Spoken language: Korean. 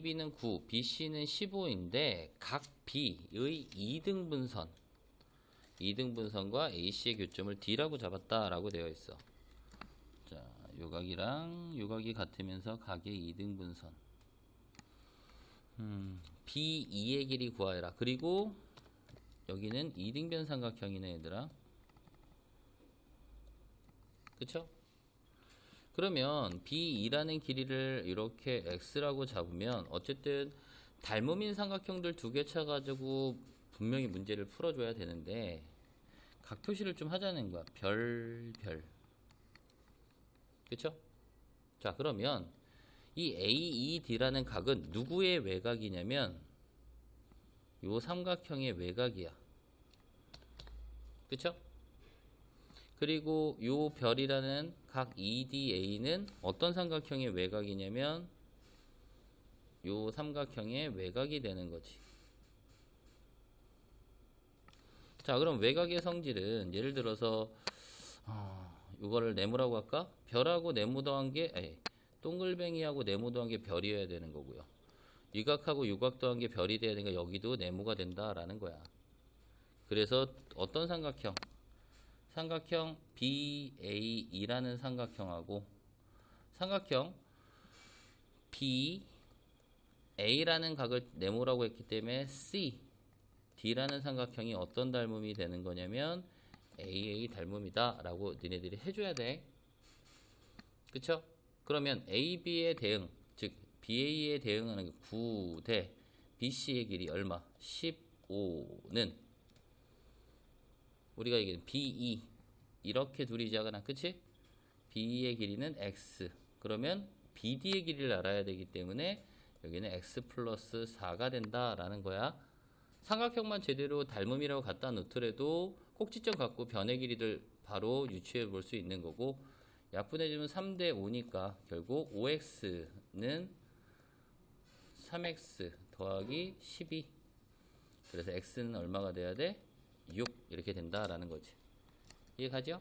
B는 9, BC는 15인데 각 B의 2등분선 2등분선과 AC의 교점을 D라고 잡았다라고 되어 있어. 자, 요각이랑 요각이 같으면서 각의 2등분선. 음, B2의 길이 구하여라. 그리고 여기는 2등변 삼각형이네 얘들아. 그쵸? 그러면 B2라는 길이를 이렇게 X라고 잡으면 어쨌든 닮음인 삼각형들 두 개 쳐가지고 분명히 문제를 풀어줘야 되는데 각 표시를 좀 하자는 거야. 별, 별. 그쵸? 자, 그러면 이 AED라는 각은 누구의 외곽이냐면 요 삼각형의 외곽이야. 그쵸? 그리고 요 별이라는 각 EDA는 어떤 삼각형의 외곽이냐면 요 삼각형의 외곽이 되는 거지. 자, 그럼 외곽의 성질은 예를 들어서 어, 이거를 네모라고 할까? 별하고 네모 더한 게 에이, 동글뱅이하고 네모 더한 게 별이어야 되는 거고요. 유각하고 유각 더한 게 별이 돼야 되니까 여기도 네모가 된다라는 거야. 그래서 어떤 삼각형? 삼각형 BAE라는 삼각형하고 삼각형 BA라는 각을 네모라고 했기 때문에 C, D라는 삼각형이 어떤 닮음이 되는 거냐면 AA 닮음이다 라고 니네들이 해줘야 돼. 그쵸? 그러면 AB의 대응, 즉 BA에 대응하는 게 9대 BC의 길이 얼마? 15는 우리가 얘기한 BE 이렇게 둘이 작거나 그치? BE의 길이는 X 그러면 BD의 길이를 알아야 되기 때문에 여기는 X 플러스 4가 된다라는 거야 삼각형만 제대로 닮음이라고 갖다 놓더라도 꼭지점 갖고 변의 길이를 바로 유추해 볼 수 있는 거고 약분해주면 3대 5니까 결국 5x는 3x 더하기 12 그래서 x는 얼마가 돼야 돼? 6 이렇게 된다라는 거지 이해가죠?